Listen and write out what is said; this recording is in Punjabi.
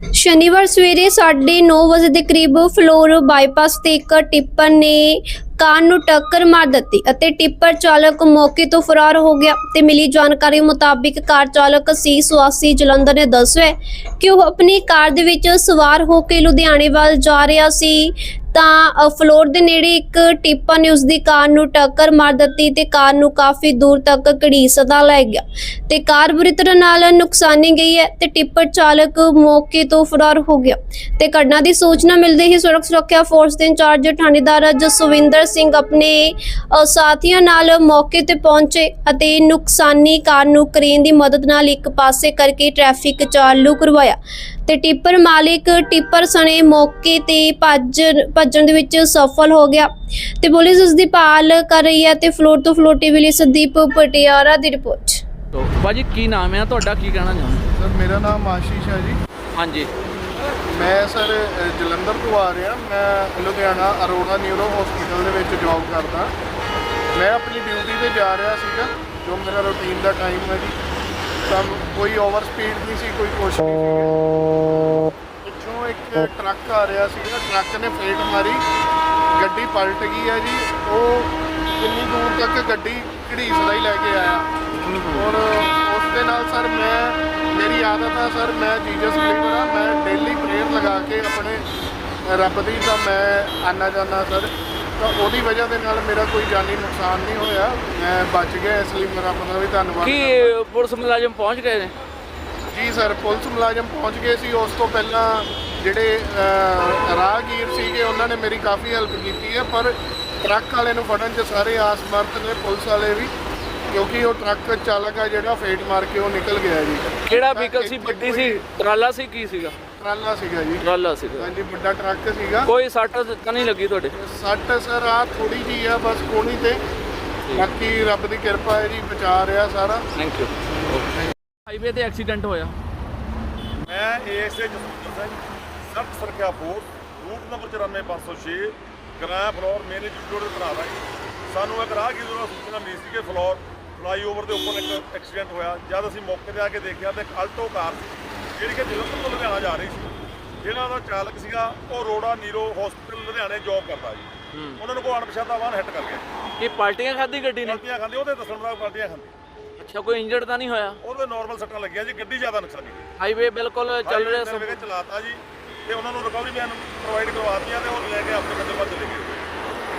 ਸ਼ਨੀਵਾਰ ਸਵੇਰੇ 9:30 ਵਜੇ ਦੇ ਕਰੀਬ ਫਲੋਰ ਬਾਈਪਾਸ ਤੇ ਇੱਕ ਟਿੱਪਰ ਨੇ ਕਾਰ ਨੂੰ ਟੱਕਰ ਮਾਰ ਦਿੱਤੀ ਅਤੇ ਟਿੱਪਰ ਚਾਲਕ ਮੌਕੇ ਤੋਂ ਫਰਾਰ ਹੋ ਗਿਆ ਤੇ ਮਿਲੀ ਜਾਣਕਾਰੀ ਮੁਤਾਬਿਕ ਕਾਰ ਚਾਲਕ ਸੀ ਸੁਆਸੀ ਜਲੰਧਰ ਨੇ ਦੱਸਿਆ ਕਿ ਉਹ ਆਪਣੀ ਕਾਰ ਦੇ ਵਿੱਚ ਸਵਾਰ ਹੋ ਕੇ ਲੁਧਿਆਣੇ ਵੱਲ ਜਾ ਰਿਹਾ ਸੀ। ਤਾਂ ਫਲੋਰ ਦੇ ਨੇੜੇ ਇੱਕ ਟਿੱਪਰ ਨੇ ਉਸ ਦੀ ਕਾਰ ਨੂੰ ਟੱਕਰ ਮਾਰ ਦਿੱਤੀ ਤੇ ਕਾਰ ਨੂੰ ਕਾਫੀ ਦੂਰ ਤੱਕ ਘੜੀਸਦਾ ਲੈ ਗਿਆ। ਤੇ ਕਾਰ ਬੁਰੀ ਤਰ੍ਹਾਂ ਨਾਲ ਨੁਕਸਾਨੀ ਗਈ ਹੈ ਤੇ ਟਿੱਪਰ ਚਾਲਕ ਮੌਕੇ ਤੋਂ ਫਰਾਰ ਹੋ ਗਿਆ। ਤੇ ਘਟਨਾ ਦੀ ਸੂਚਨਾ ਮਿਲਦੇ ਹੀ ਸੜਕ ਸੁਰੱਖਿਆ ਫੋਰਸ ਦੇ ਇੰਚਾਰਜ ਥਾਣੇਦਾਰ ਜਸਵਿੰਦਰ ਸਿੰਘ ਆਪਣੇ ਅ, ਸਾਥੀਆਂ ਨਾਲ ਮੌਕੇ ਤੇ ਪਹੁੰਚੇ ਅਤੇ ਨੁਕਸਾਨੀ ਕਾਰ ਨੂੰ ਕਰੇਨ ਦੀ ਮਦਦ ਨਾਲ ਇੱਕ ਪਾਸੇ ਕਰਕੇ ਟ੍ਰੈਫਿਕ ਚਾਲੂ ਕਰਵਾਇਆ। ਤੇ ਟਿੱਪਰ ਮਾਲਿਕ ਟਿੱਪਰ ਸਣੇ ਮੌਕੇ ਤੇ ਭੱਜ ਭੱਜਣ ਦੇ ਵਿੱਚ ਸਫਲ ਹੋ ਗਿਆ ਤੇ ਪੁਲਿਸ ਉਸ ਦੀ ਭਾਲ ਕਰ ਰਹੀ ਹੈ ਤੇ ਫਲੋਰ ਤੋਂ ਫਲੋਰ ਟੀਵੀ ਲਈ ਸੰਦੀਪ ਪਟਿਆਲਾ ਦੀ ਰਿਪੋਰਟ। ਤੋ ਬਾਜੀ ਕੀ ਨਾਮ ਹੈ? ਤੁਹਾਡਾ ਕੀ ਕਹਿਣਾ ਚਾਹੁੰਦੇ? ਸਰ ਮੇਰਾ ਨਾਮ ਆਸ਼ੀਸ਼ ਹੈ ਜੀ। ਹਾਂਜੀ। ਮੈਂ ਸਰ ਜਲੰਧਰ ਤੋਂ ਆ ਰਿਹਾ। ਮੈਂ ਲੁਧਿਆਣਾ ਅਰੋੜਾ ਨਿਊਰੋ ਹਸਪੀਟਲ ਦੇ ਵਿੱਚ ਜੌਬ ਕਰਦਾ। ਮੈਂ ਆਪਣੀ ਡਿਊਟੀ ਤੇ ਜਾ ਰਿਹਾ ਸੀਗਾ ਜੋ ਮੇਰਾ ਰੂਟੀਨ ਦਾ ਟਾਈਮ ਹੈ ਜੀ। ਤਾਂ ਕੋਈ ਓਵਰ ਸਪੀਡ ਨਹੀਂ ਸੀ ਕੋਈ ਕੁਛ ਨਹੀਂ ਸੀ। ਟਰੱਕ ਆ ਰਿਹਾ ਸੀਗਾ ਟਰੱਕ ਨੇ ਫੇਟ ਮਾਰੀ ਗੱਡੀ ਪਲਟ ਗਈ ਹੈ ਜੀ। ਉਹ ਕਿੰਨੀ ਦੂਰ ਤੱਕ ਗੱਡੀ ਘੜੀਸਦਾ ਹੀ ਲੈ ਕੇ ਆਇਆ। ਔਰ ਉਸ ਦੇ ਨਾਲ ਸਰ ਮੈਂ ਮੇਰੀ ਆਦਤ ਆ ਸਰ ਮੈਂ ਜੀਸਸ ਬਲੀਵਰ ਆ ਮੈਂ ਡੇਲੀ ਪ੍ਰੇਅਰ ਲਗਾ ਕੇ ਆਪਣੇ ਰੱਬ ਦੀ ਤਾਂ ਮੈਂ ਆਨਾ ਜਾਂਦਾ ਸਰ। ਤਾਂ ਉਹਦੀ ਵਜ੍ਹਾ ਦੇ ਨਾਲ ਮੇਰਾ ਕੋਈ ਜਾਨੀ ਨੁਕਸਾਨ ਨਹੀਂ ਹੋਇਆ। ਮੈਂ ਬਚ ਗਿਆ ਇਸ ਲਈ ਮੇਰਾ ਦਾ ਵੀ ਧੰਨਵਾਦ ਕੀ। ਪੁਲਿਸ ਮੁਲਾਜ਼ਮ ਪਹੁੰਚ ਗਏ ਨੇ? ਜੀ ਸਰ ਪੁਲਿਸ ਮੁਲਾਜ਼ਮ ਪਹੁੰਚ ਗਏ ਸੀ। ਉਸ ਤੋਂ ਪਹਿਲਾਂ ਜਿਹੜੇ ਰਾਹਗੀਰ ਸੀਗੇ ਉਹਨਾਂ ਨੇ ਮੇਰੀ ਕਾਫੀ ਹੈਲਪ ਕੀਤੀ ਹੈ ਪਰ ਟਰੱਕ ਵਾਲੇ ਨੂੰ ਫੜਨ 'ਚ ਸਾਰੇ ਆਸਮਰਤ ਨੇ ਪੁਲਿਸ ਵਾਲੇ ਵੀ ਕਿਉਂਕਿ ਉਹ ਟਰੱਕ ਚਾਲਕ ਆ ਜਿਹੜਾ ਫੇਟ ਮਾਰ ਕੇ ਉਹ ਨਿਕਲ ਗਿਆ ਜੀ। ਕਿਹੜਾ ਵਹੀਕਲ ਸੀ? ਵੱਡੀ ਸੀ? ਟਰਾਲਾ ਸੀ ਕੀ ਸੀਗਾ? ਟਰਾਲਾ ਸੀਗਾ ਜੀ। ਟਰਾਲਾ ਸੀਗਾ। ਹਾਂਜੀ ਵੱਡਾ ਟਰੱਕ ਸੀਗਾ। ਕੋਈ ਸੱਟ ਤਾਂ ਨਹੀਂ ਲੱਗੀ ਤੁਹਾਡੇ? ਸੱਟ ਸਰ ਆ ਥੋੜੀ ਜੀ ਆ ਬਸ ਕੋਣੀ ਤੇ। ਬਾਕੀ ਰੱਬ ਦੀ ਕਿਰਪਾ ਹੈ ਜੀ ਬਚਾ ਰਿਹਾ ਸਾਰਾ। ਥੈਂਕ ਯੂ ਹਾਈਵੇ ਤੇ ਐਕਸੀਡੈਂਟ ਹੋਇਆ। ਮੈਂ ਏਐਸਏ ਸਿੰਘ ਸੜਕ ਸੁਰੱਖਿਆ force route number 94506 ground floor main institute ਦੇ ਦਾ ਜੀ ਸਾਨੂੰ ਇੱਕ ਰਾਹਗੀਰ ਵੱਲੋਂ ਸੂਚਨਾ ਮਿਲੀ ਸੀ ਕਿ ਫਲੋਰ ਫਲਾਈਓਵਰ ਦੇ ਉੱਪਰ ਇੱਕ ਐਕਸੀਡੈਂਟ ਹੋਇਆ। ਜਦ ਅਸੀਂ ਮੌਕੇ ਤੇ ਆ ਕੇ ਦੇਖਿਆ ਤਾਂ ਇੱਕ ਅਲਟੋ ਕਾਰ ਸੀ ਜਿਹੜੀ ਕਿ ਜਲੰਧਰ ਤੋਂ ਲੁਧਿਆਣਾ ਜਾ ਰਹੀ ਸੀ। ਜਿਹੜਾ ਦਾ ਚਾਲਕ ਸੀਗਾ ਉਹ ਰੋੜਾ ਨੀਰੋ ਹਸਪੀਟਲ ਲੁਧਿਆਣੇ ਜੌਬ ਕਰਦਾ ਜੀ। ਉਹਨਾਂ ਨੂੰ ਕੋਈ ਅਣਪਛਾਤਾ ਵਾਹਨ ਹਿੱਟ ਕਰ ਗਿਆ ਇਹ ਪਾਲਟੀਆਂ ਖਾਦੀ ਗੱਡੀ ਨੇ? ਗਲਤੀਆਂ ਖਾਂਦੇ ਉਹਦੇ ਦੱਸਣ ਮੁਤਾਬਕ ਗਲਤੀਆਂ ਖਾਂਦੇ ਅੱਛਾ ਕੋਈ ਇੰਜਰਡ ਤਾਂ ਨਹੀਂ ਹੋਇਆ? ਉਹਦੇ ਨਾਰਮਲ ਸੱਟਾਂ ਲੱਗੀਆਂ ਜੀ ਗੱਡੀ ਜ਼ਿਆਦਾ ਨੁਕਸਾਨੀ। ਹਾਈਵੇ ਬਿਲਕੁਲ ਚੱਲ ਰਿਹਾ ਸਭ ਚਲਾਤਾ ਜੀ। ਤੇ ਉਹਨਾਂ ਨੂੰ ਰਿਕਵਰੀ ਵੈਨ ਪ੍ਰੋਵਾਈਡ ਕਰਵਾਤੀਆਂ ਤੇ ਉਹ ਲੈ ਕੇ ਆਪਣੇ ਕੰਦੇ ਵੱਲ ਚਲੇ ਗਏ।